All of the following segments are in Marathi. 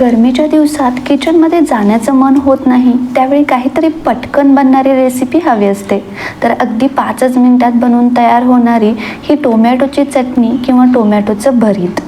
गरमीच्या दिवसात किचनमध्ये जाण्याचं मन होत नाही त्यावेळी काहीतरी पटकन बनणारी रेसिपी हवी असते. तर अगदी पाचच मिनिटात बनवून तयार होणारी ही टोमॅटोची चटणी किंवा टोमॅटोचं भरीत.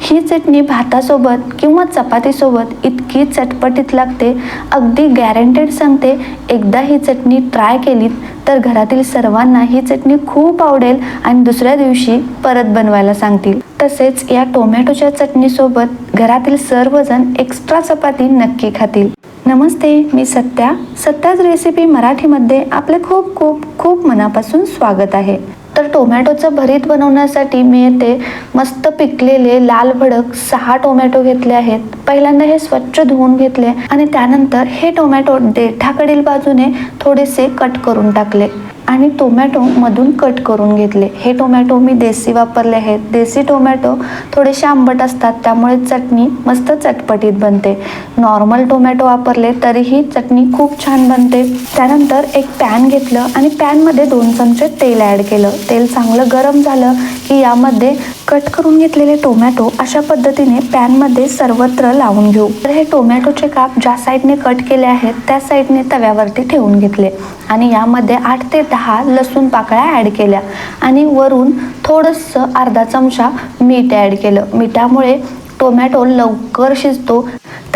ही चटणी भातासोबत किंवा चपातीसोबत इतकी चटपटीत लागते अगदी गॅरंटेड सांगते एकदा ही चटणी ट्राय केलीत तर घरातील सर्वांना ही चटणी खूप आवडेल आणि दुसऱ्या दिवशी परत बनवायला सांगतील. तसेच या टोमॅटोच्या चटणीसोबत घरातील सर्वजण एक्स्ट्रा चपाती नक्की खातील. नमस्ते मी सत्या. सत्याच रेसिपी मराठीमध्ये आपले खूप खूप खूप मनापासून स्वागत आहे. तर टोमॅटोचं भरीत बनवण्यासाठी मी येथे मस्त पिकलेले लाल भडक सहा टोमॅटो घेतले आहेत. पहिल्यांदा हे स्वच्छ धुवून घेतले आणि त्यानंतर हे टोमॅटो देठाकडील बाजूने थोडेसे कट करून टाकले. आणि टोमॅटोमधून कट करून घेतले. हे टोमॅटो मी देसी वापरले आहेत. देसी टोमॅटो थोडेसे आंबट असतात त्यामुळे चटणी मस्त चटपटीत बनते. नॉर्मल टोमॅटो वापरले तरीही चटणी खूप छान बनते. त्यानंतर एक पॅन घेतलं आणि पॅनमध्ये दोन चमचे तेल ॲड केलं. तेल चांगलं गरम झालं की यामध्ये कट करून घेतलेले टोमॅटो अशा पद्धतीने पॅनमध्ये सर्वत्र लावून घेऊ. तर हे टोमॅटोचे काप ज्या साईडने कट केले आहेत त्या साईडने तव्यावरती ठेवून घेतले. आणि यामध्ये आठ ते दहा लसूण पाकळ्या ॲड केल्या. आणि वरून थोडंसं अर्धा चमचा मीठ ॲड केलं. मिठामुळे टोमॅटो लवकर शिजतो.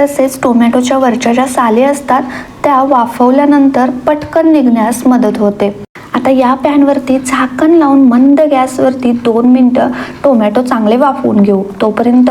तसेच टोमॅटोच्या वरच्या ज्या साली असतात त्या वाफवल्यानंतर पटकन निघण्यास मदत होते. आता या पॅनवरती झाकण लावून मंद गॅसवरती दोन मिनटं टोमॅटो चांगले वाफवून घेऊ. तोपर्यंत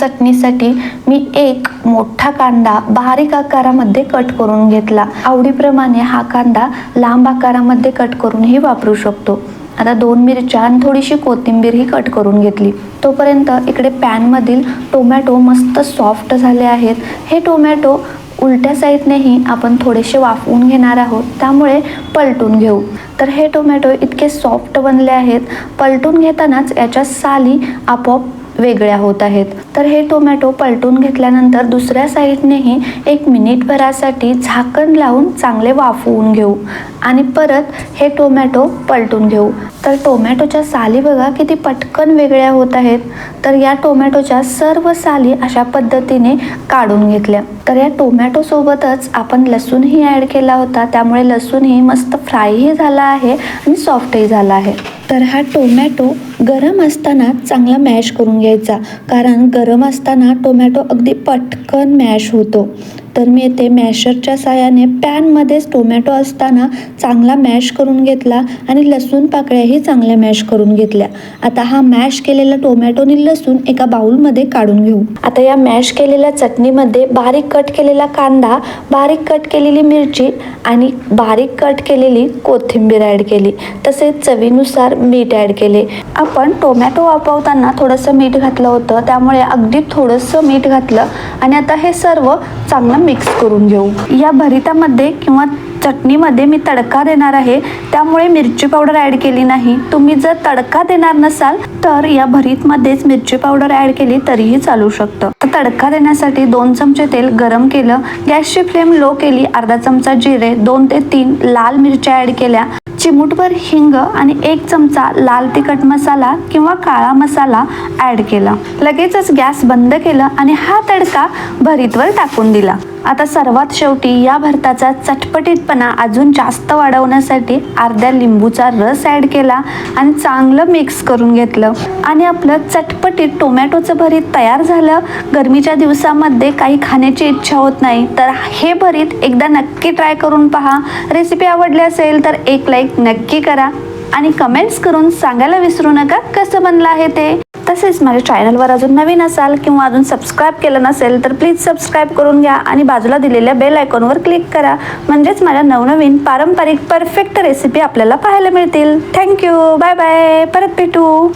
चटणीसाठी मी एक मोठा कांदा बारीक आकारामध्ये कट करून घेतला. आवडीप्रमाणे हा कांदा लांब आकारामध्ये कट करूनही वापरू शकतो. आता दोन मिरच्या आणि थोडीशी कोथिंबीर ही कट करून घेतली. तोपर्यंत इकडे पॅनमधील टोमॅटो मस्त सॉफ्ट झाले आहेत. हे टोमॅटो उलट्या साईडनेही आपण थोडेसे वाफवून घेणार आहोत. त्यामुळे पलटून घेऊ. तर हे टोमॅटो इतके सॉफ्ट बनले आहेत. पलटून घेतानाच याच्या साली आपोआप वेगळ्या होत आहेत. तर हे टोमॅटो पलटून घेतल्यानंतर दुसऱ्या साईडनेही एक मिनिटभरासाठी झाकण लावून चांगले वाफवून घेऊ. आणि परत हे टोमॅटो पलटून घेऊ. तर टोमॅटोच्या साली बघा किती पटकन वेगळ्या होत आहेत. तर या टोमॅटोच्या सर्व साली अशा पद्धतीने काढून घेतल्या. तर या टोमॅटोसोबतच आपण लसूणही ॲड केला होता. त्यामुळे लसूणही मस्त फ्रायही झाला आहे आणि सॉफ्टही झाला आहे. तर हा टोमॅटो गरम असताना चांगला मॅश करून घ्यायचा. कारण गरम असताना टोमॅटो अगदी पटकन मॅश होतो. तर मी येथे मॅशरच्या साहाय्याने पॅनमध्येच टोमॅटो असताना चांगला मॅश करून घेतला आणि लसूण पाकळ्याही चांगल्या मॅश करून घेतल्या. आता हा मॅश केलेला टोमॅटो आणि लसूण एका बाउलमध्ये काढून घेऊ. आता या मॅश केलेल्या चटणीमध्ये बारीक कट केलेला कांदा बारीक कट केलेली मिरची आणि बारीक कट केलेली कोथिंबीर ॲड केली. तसेच चवीनुसार मीठ ॲड केले. आपण टोमॅटो वापरताना थोडंसं मीठ घातलं होतं. त्यामुळे अगदी थोडंसं मीठ घातलं आणि आता हे सर्व चांगलं मिक्स करून घेऊ. या भरितामध्ये किंवा चटणीमध्ये मी तडका देणार आहे. त्यामुळे मिरची पावडर ॲड केली नाही. तुम्ही जर तडका देणार नसाल तर या भरीतमध्येच मिरची पावडर ॲड केली तरीही चालू शकतं. तडका देण्यासाठी दोन चमचे तेल गरम केलं. गॅसची फ्लेम लो केली. अर्धा चमचा जिरे दोन ते तीन लाल मिरच्या ॲड केल्या. चिमूटभर हिंग आणि एक चमचा लाल तिखट मसाला किंवा काळा मसाला ॲड केला. लगेचच गॅस बंद केलं आणि हा तडका भरीतवर टाकून दिला. आता सर्वात शेवटी या भरताचा चटपटीतपणा अजून जास्त वाढवण्यासाठी अर्ध्या लिंबूचा रस ॲड केला आणि चांगलं मिक्स करून घेतलं. आणि आपलं चटपटीत टोमॅटोचं भरीत तयार झालं. गरमीच्या दिवसामध्ये काही खाण्याची इच्छा होत नाही. तर हे भरीत एकदा नक्की ट्राय करून पहा. रेसिपी आवडली असेल तर एक लाईक नक्की करा. आणि कमेंट्स करून सांगायला विसरू नका. कसं बनलं आहे ते? तसेच माझ्या चॅनलवर अजून नवीन असाल किंवा अजून सबस्क्राईब केलं नसेल तर प्लीज सबस्क्राईब करून घ्या आणि बाजूला दिलेल्या बेल आयकॉनवर क्लिक करा. म्हणजेच माझ्या नवनवीन पारंपरिक परफेक्ट रेसिपी आपल्याला पाहायला मिळतील. थँक्यू बाय बाय परत भेटू.